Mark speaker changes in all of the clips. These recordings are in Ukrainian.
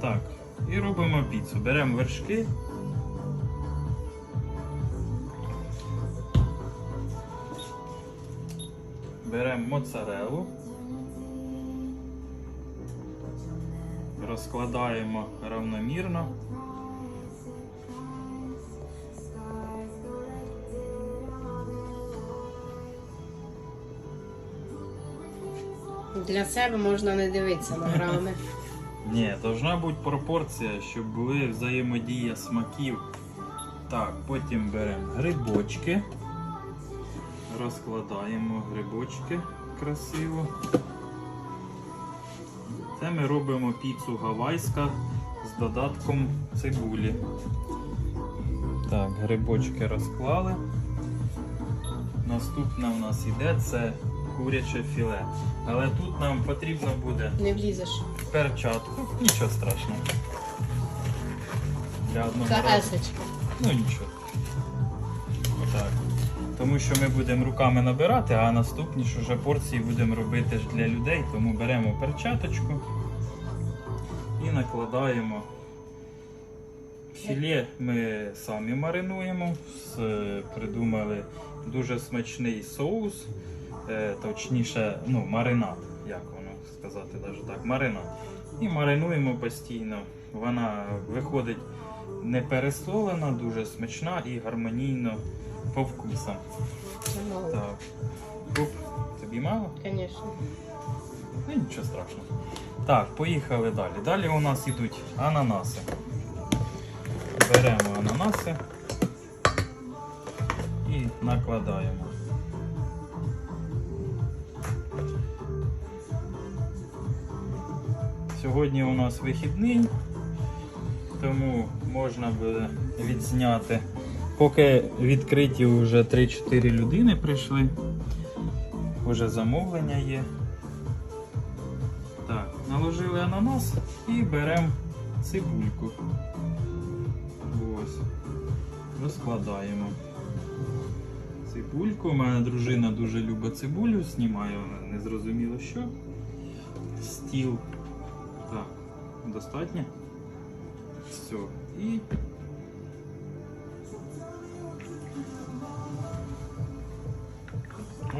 Speaker 1: Так, і робимо піцу. Беремо вершки. Беремо моцарелу. Розкладаємо равномірно.
Speaker 2: Для себе можна не дивитися на грами.
Speaker 1: Ні, должна бути пропорція, щоб були взаємодія смаків. Так, потім беремо грибочки. Розкладаємо грибочки красиво. Це ми робимо піцу гавайська з додатком цибулі. Так, грибочки розклали. Наступне у нас іде це куряче філе. Але тут нам потрібно буде
Speaker 2: Не влізеш.
Speaker 1: перчатку, нічого страшного. Для одного
Speaker 2: Це
Speaker 1: разу.
Speaker 2: есочка.
Speaker 1: Ну нічого. Так. Тому що ми будемо руками набирати, а наступні ж уже порції будемо робити ж для людей, тому беремо перчаточку і накладаємо. Філе ми самі маринуємо, придумали дуже смачний соус, точніше, ну, маринад, як воно сказати, навіть так, маринад. І маринуємо постійно. Вона виходить не пересолена, дуже смачна і гармонійно по вкусам.
Speaker 2: Мало.
Speaker 1: Так. Оп, тобі мало?
Speaker 2: Звісно.
Speaker 1: Ну нічого страшного. Так, поїхали далі. Далі у нас йдуть ананаси. Беремо ананаси і накладаємо. Сьогодні у нас вихідний, тому можна буде відзняти. Поки відкриті вже 3-4 людини прийшли. Уже замовлення є. Так, наложили ананас і беремо цибульку. Ось. Розкладаємо. Цибульку. У мене дружина дуже любить цибулю, знімає вона незрозуміло що. Стіл. Так, достатньо. Все. І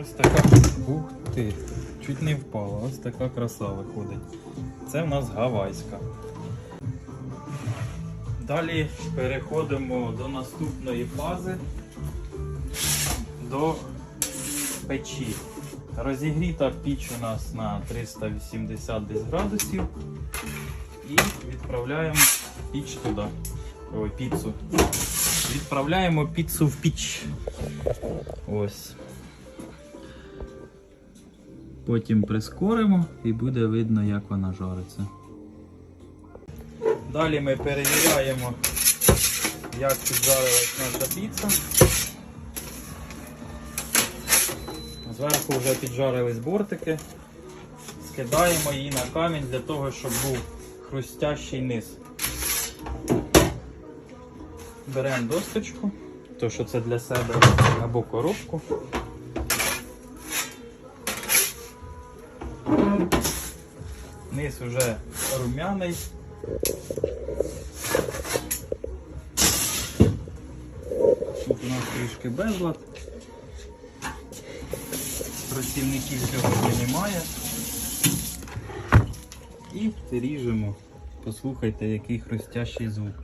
Speaker 1: Ось така. Ух ти! Чуть не впала. Ось така краса виходить. Це в нас гавайська. Далі переходимо до наступної фази до печі. Розігріта піч у нас на 380 десь градусів. І відправляємо піч туди. Ой, піцу. Відправляємо піцу в піч. Ось. Потім прискоримо і буде видно, як вона жариться. Далі ми перевіряємо, як піджарилась наша піца. Зверху вже піджарились бортики. Скидаємо її на камінь для того, щоб був хрустящий низ. Беремо досточку, то що це для себе, або коробку. Низ уже рум'яний. Тут у нас трішки безлад. Працівників сьогодні немає. І ріжемо. Послухайте, який хрустящий звук.